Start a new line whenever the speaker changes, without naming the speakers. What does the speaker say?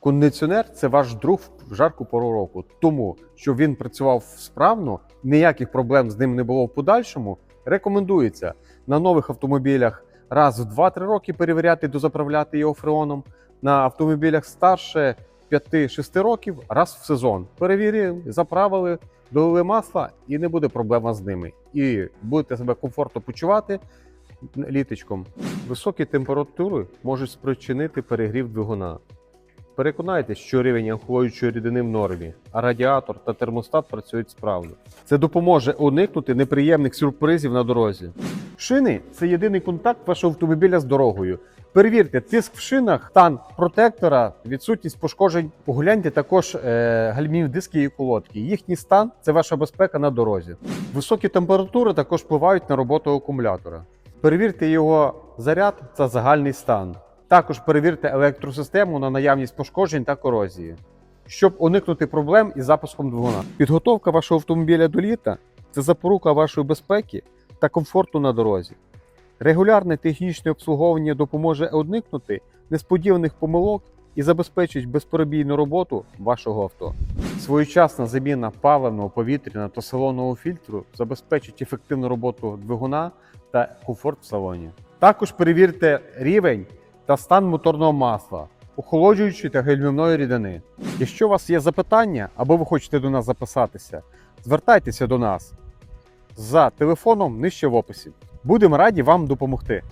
Кондиціонер це ваш друг в жарку пору року, тому що він працював справно, ніяких проблем з ним не було в подальшому. Рекомендується на нових автомобілях раз в 2-3 роки перевіряти, дозаправляти його фреоном. На автомобілях старше 5-6 років раз в сезон. Перевірили, заправили, долили масла і не буде проблема з ними. І будете себе комфортно почувати літочком. Високі температури можуть спричинити перегрів двигуна. Переконайтесь, що рівень охолоджуючої рідини в нормі, а радіатор та термостат працюють справно. Це допоможе уникнути неприємних сюрпризів на дорозі. Шини це єдиний контакт вашого автомобіля з дорогою. Перевірте тиск в шинах, стан протектора, відсутність пошкоджень. Погляньте також е, гальмівні диски і колодки. Їхній стан це ваша безпека на дорозі. Високі температури також впливають на роботу акумулятора. Перевірте його заряд та загальний стан. Також перевірте електросистему на наявність пошкоджень та корозії, щоб уникнути проблем із запуском двигуна. Підготовка вашого автомобіля до літа це запорука вашої безпеки та комфорту на дорозі. Регулярне технічне обслуговування допоможе уникнути несподіваних помилок і забезпечить безперебійну роботу вашого авто. Своєчасна заміна паливного, повітряного та салонного фільтру забезпечить ефективну роботу двигуна та комфорт в салоні. Також перевірте рівень та стан моторного масла, охолоджуючої та гальмівної рідини. Якщо у вас є запитання або ви хочете до нас записатися, звертайтеся до нас за телефоном нижче в описі. Будемо раді вам допомогти.